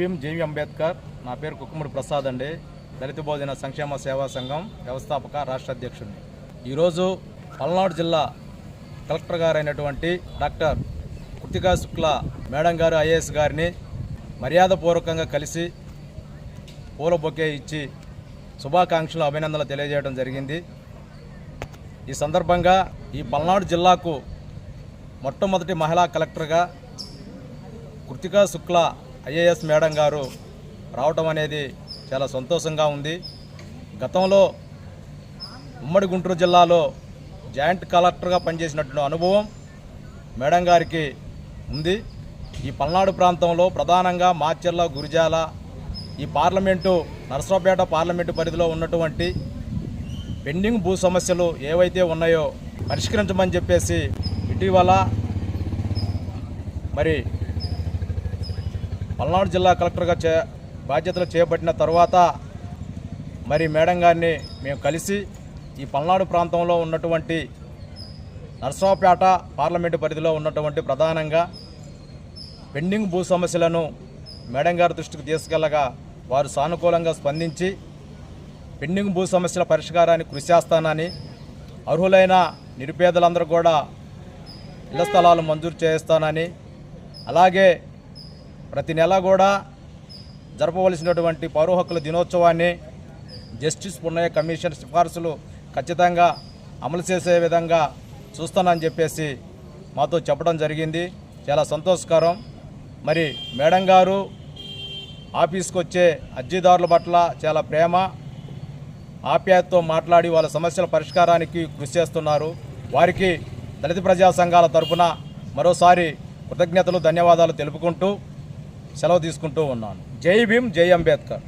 భీమ్ అంబేద్కర్. నా పేరు కుక్కుముడి ప్రసాద్ అండి. దళిత బోధన సంక్షేమ సేవా సంఘం వ్యవస్థాపక రాష్ట్ర అధ్యక్షుడిని. ఈరోజు పల్నాడు జిల్లా కలెక్టర్ గారైనటువంటి డాక్టర్ కృతికా శుక్ల మేడం గారు ఐఏఎస్ గారిని మర్యాదపూర్వకంగా కలిసి పూల బొకే ఇచ్చి శుభాకాంక్షలు అభినందనలు తెలియజేయడం జరిగింది. ఈ సందర్భంగా ఈ పల్నాడు జిల్లాకు మొట్టమొదటి మహిళా కలెక్టర్గా కృతికా శుక్లా ఐఏఎస్ మేడం గారు రావటం అనేది చాలా సంతోషంగా ఉంది. గతంలో ఉమ్మడి గుంటూరు జిల్లాలో జాయింట్ కలెక్టర్గా పనిచేసినటువంటి అనుభవం మేడం గారికి ఉంది. ఈ పల్నాడు ప్రాంతంలో ప్రధానంగా మాచర్ల గురిజాల ఈ పార్లమెంటు నరసరావుపేట పార్లమెంటు పరిధిలో ఉన్నటువంటి పెండింగ్ భూ సమస్యలు ఏవైతే ఉన్నాయో పరిష్కరించమని చెప్పేసి ఇటీవల మరి పల్నాడు జిల్లా కలెక్టర్గా చే బాధ్యతలు చేపట్టిన తర్వాత మరి మేడం గారిని మేము కలిసి ఈ పల్నాడు ప్రాంతంలో ఉన్నటువంటి నర్సరావుపేట పార్లమెంటు పరిధిలో ఉన్నటువంటి ప్రధానంగా పెండింగ్ భూ సమస్యలను మేడం గారి దృష్టికి తీసుకెళ్ళగా వారు సానుకూలంగా స్పందించి పెండింగ్ భూ సమస్యల పరిష్కారానికి కృషి చేస్తానని అర్హులైన నిరుపేదలందరూ కూడా ఇళ్ళ స్థలాలు మంజూరు చేస్తానని అలాగే ప్రతి నెల కూడా జరపవలసినటువంటి పౌర హక్కుల దినోత్సవాన్ని జస్టిస్ పున్నయ్య కమిషన్ సిఫార్సులు ఖచ్చితంగా అమలు చేసే విధంగా చూస్తానని చెప్పేసి మాతో చెప్పడం జరిగింది. చాలా సంతోషకరం. మరి మేడం గారు ఆఫీస్కి వచ్చే అర్జీదారుల పట్ల చాలా ప్రేమ ఆప్యాయతతో మాట్లాడి వాళ్ళ సమస్యల పరిష్కారానికి కృషి చేస్తున్నారు. వారికి దళిత ప్రజా సంఘాల తరఫున మరోసారి కృతజ్ఞతలు ధన్యవాదాలు తెలుపుకుంటూ సెలవు తీసుకుంటూ ఉన్నాను. జై భీమ్ జై అంబేద్కర్.